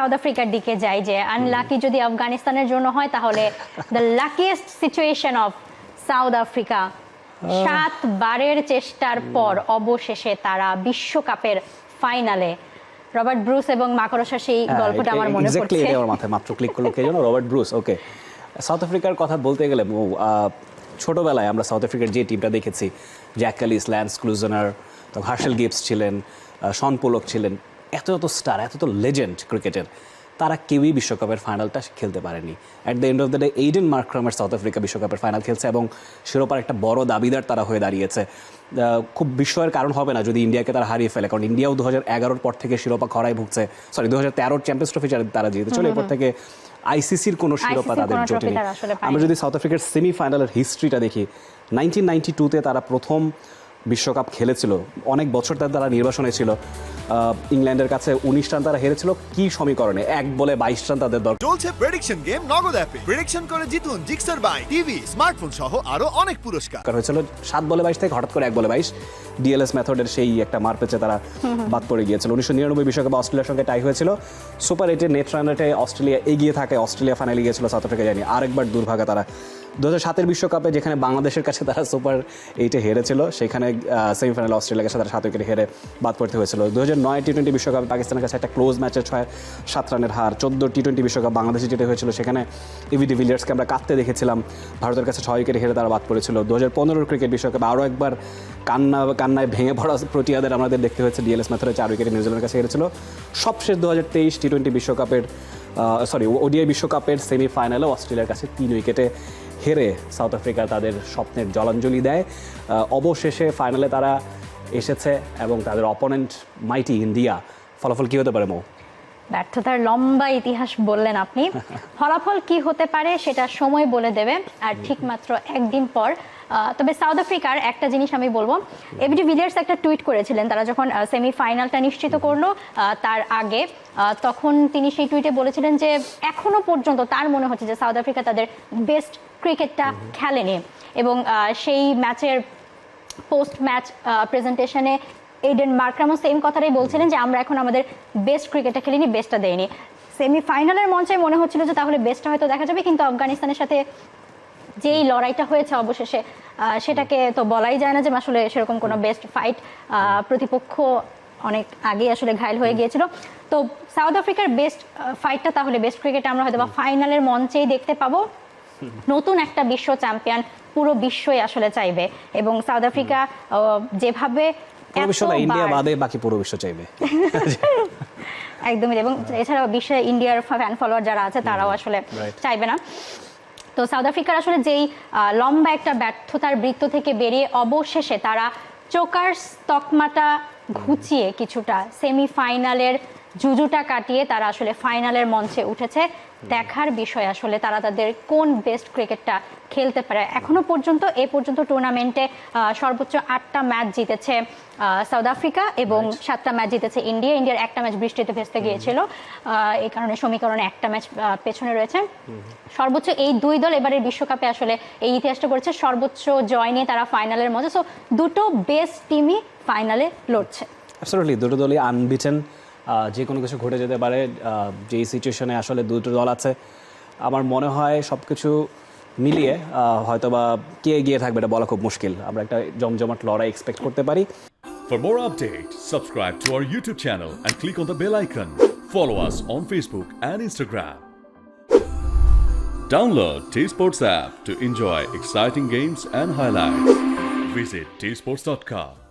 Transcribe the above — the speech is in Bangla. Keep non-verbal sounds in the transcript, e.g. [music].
সাউথ আফ্রিকার দিকে যাই যে আনলাকি যদি আফগানিস্তানের জন্য হয় তাহলে the luckiest situation of South Africa. সাত বারের চেষ্টার পর অবশেষে তারা বিশ্বকাপের ফাইনালে রবার্ট ব্রুস এবং মাকড়সার সেই হ্যাঁ, গল্পটা আমার মনে পড়ছে। আমার মাথায় মাত্র ক্লিক করল কে জানো রবার্ট ব্রুস ওকে সাউথ আফ্রিকার কথা বলতে গেলে ছোটবেলায় আমরা সাউথ আফ্রিকার যে টিমটা দেখেছি Jack Kallis Lance Klusener Herschelle Gibbs ছিলেন আহ, শন পোলক ছিলেন এত এত স্টার এত এত লেজেন্ড ক্রিকেটের তারা কেউই বিশ্বকাপের ফাইনালটা খেলতে পারেনি। At the end of the day Aiden মার্ক্রামের South Africa বিশ্বকাপের ফাইনাল খেলছে এবং শিরোপার একটা বড় দাবিদার তারা হয়ে দাঁড়িয়েছে। খুব বিস্ময়ের কারণ হবে না যদি ইন্ডিয়াকে তারা হারিয়ে ফেলে কারণ ইন্ডিয়াও দু হাজার এগারোর পর থেকে শিরোপা খরায় ভুগছে। সরি দু হাজার তেরোর চ্যাম্পিয়ন্স ট্রফি তারা জিতে চলে এরপর থেকে আইসিসির কোনো শিরোপা তাদের জোটেনি। আমরা যদি সাউথ আফ্রিকার সেমিফাইনালের হিস্ট্রিটা দেখি নাইনটিন নাইনটি টুতে তারা প্রথম বিশ্বকাপ খেলেছিল অনেক বছর তার তারা নির্বাসনে ছিল। ইংল্যান্ডের কাছে উনিশ রান তারা হেরেছিল কি সমীকরণে? এক বলে বাইশ রান তাদের দরকার। চলছে প্রেডিকশন গেম নগদ অ্যাপে প্রেডিকশন করে জিতুন জিক্সার বাই টিভি স্মার্টফোন সহ আরও অনেক পুরস্কার। হয়েছিল সাত বলে বাইশ থেকে হঠাৎ করে এক বলে বাইশ। ডিএলএস মেথডের সেই একটা মার পেছে তারা [laughs] বাদ পড়ে গিয়েছিল। উনিশশো নিরানব্বই বিশ্বকাপে অস্ট্রেলিয়ার সঙ্গে টাই হয়েছিল। সুপার এইটে নেট রান রেটে অস্ট্রেলিয়া এগিয়ে থাকে অস্ট্রেলিয়া ফাইনালে গিয়েছিল সাউথ আফ্রিকা জানি আরেকবার দুর্ভাগা তারা দু হাজার সাতের বিশ্বকাপে যেখানে বাংলাদেশের কাছে তারা সুপার এইটে হেরেছিল, সেখানে সেমিফাইনালে অস্ট্রেলিয়ার কাছে তারা সাত উইকেটে হেরে বাদ পড়তে হয়েছিল। দু হাজার নয় টি টোয়েন্টি বিশ্বকাপে পাকিস্তানের কাছে একটা ক্লোজ ম্যাচে ছয়, সাত রানের হার, চোদ্দ টি টোয়েন্টি বিশ্বকাপ বাংলাদেশে যেটা হয়েছিল, সেখানে ইভি ডিভিলিয়ার্সকে আমরা কাঁদতে দেখেছিলাম। ভারতের কাছে ছয় উইকেটে হেরে তারা বাদ পড়েছিল। দু হাজার পনেরোর ক্রিকেট বিশ্বকাপে আরও একবার কান্না, কান্নায় ভেঙে পড়া প্রোটিয়াদের আমাদের দেখতে হয়েছে। ডিএলএস মেথডে চার উইকেটে নিউজিল্যান্ডের কাছে হেরেছিল। সবশেষ দু হাজার তেইশ টি টোয়েন্টি বিশ্বকাপের সরি ওডিআই বিশ্বকাপের সেমিফাইনালে অস্ট্রেলিয়ার কাছে তিন উইকেটে হেরে সাউথ আফ্রিকা তাদের স্বপ্নের জলাঞ্জলি দেয়। অবশেষে ফাইনালে তারা এসেছে এবং তাদের অপোনেন্ট মাইটি ইন্ডিয়া। ফলাফল কী হতে পারে, মৌ? ব্যর্থতার লম্বা ইতিহাস বললেন আপনি। ফলাফল কি হতে পারে সেটা সময় বলে দেবে, আর ঠিক মাত্র একদিন পর তবে সাউথ আফ্রিকার একটা জিনিস আমি বলব। এবিডি ভিলিয়ার্স একটা টুইট করেছিলেন, তারা যখন সেমিফাইনালটা নিশ্চিত করল তার আগে তখন তিনি সেই টুইটে বলেছিলেন যে, এখনও পর্যন্ত তার মনে হচ্ছে যে সাউথ আফ্রিকা তাদের বেস্ট ক্রিকেটটা খেলেনি। এবং সেই ম্যাচের পোস্ট ম্যাচ প্রেজেন্টেশনে এইডেন মার্ক্রামও সেম কথাটাই বলছিলেন যে আমরা এখন আমাদের বেস্ট ক্রিকেটটা খেলিনি বেস্টটা দেয়নি। সেমিফাইনালের মঞ্চে মনে হচ্ছিল যে তাহলে বেস্টটা হয়তো দেখা যাবে, কিন্তু আফগানিস্তানের সাথে যেই লড়াইটা হয়েছে অবশেষে সেটাকে তো বলাই যায় না যে আসলে সেরকম কোনো বেস্ট ফাইট প্রতিপক্ষ অনেক আগে আসলে ঘায়ল হয়ে গিয়েছিল। তো সাউথ আফ্রিকার বেস্ট ফাইটটা তাহলে বেস্ট ক্রিকেট আমরা হয়তো বা ফাইনালের মঞ্চেই দেখতে পাবো। নতুন একটা বিশ্ব চ্যাম্পিয়ন পুরো বিশ্বই আসলে চাইবে। এবং সাউথ আফ্রিকা যেভাবে পুরো বিশ্ব না ইন্ডিয়া বাদে বাকি পুরো বিশ্ব চাইবে। [laughs] একদমই এবং এছাড়াও বিশ্বে ইন্ডিয়ার ফ্যান ফলোয়ার যারা আছে তারাও আসলে চাইবে না। তো সাউথ আফ্রিকার আসলে যেই আহ, লম্বা একটা ব্যর্থতার বৃত্ত থেকে বেরিয়ে অবশেষে তারা চোকার্স তকমাটা ঘুচিয়ে কিছুটা সেমিফাইনালের জুজুটা কাটিয়ে তারা আসলে ফাইনালের মঞ্চে উঠেছে। দেখার বিষয় আসলে তারা তাদের কোন বেস্ট ক্রিকেটটা খেলতে পারে। এখনও পর্যন্ত এ পর্যন্ত টুর্নামেন্টে সর্বোচ্চ আটটা ম্যাচ জিতেছে সাউথ আফ্রিকা এবং সাতটা ম্যাচ জিতেছে ইন্ডিয়া ইন্ডিয়ার একটা ম্যাচ বৃষ্টিতে ভেস্তে গিয়েছিল। এই কারণে সমীকরণে একটা ম্যাচ পেছনে রয়েছে। সর্বোচ্চ এই দুই দল এবারের বিশ্বকাপে আসলে এই ইতিহাসটা করেছে সর্বোচ্চ জয় নিয়ে তারা ফাইনালের মধ্যে। সো দুটো বেস্ট টিমই ফাইনালে লড়ছে। দুটো দলই আনবিটেন যে কোনো কিছু ঘটে যেতে পারে যেই সিচুয়েশনে আসলে দুটো দল আছে আমার মনে হয় সব কিছু মিলিয়ে আহ, হয়তোবা কে এগিয়ে থাকবে এটা বলা খুব মুশকিল আমরা একটা জমজমাট লড়াই এক্সপেক্ট করতে পারি For more updates, subscribe to our YouTube channel and click on the bell icon. Follow us on Facebook and Instagram. Download T Sports app to enjoy exciting games and highlights. Visit tsports.com.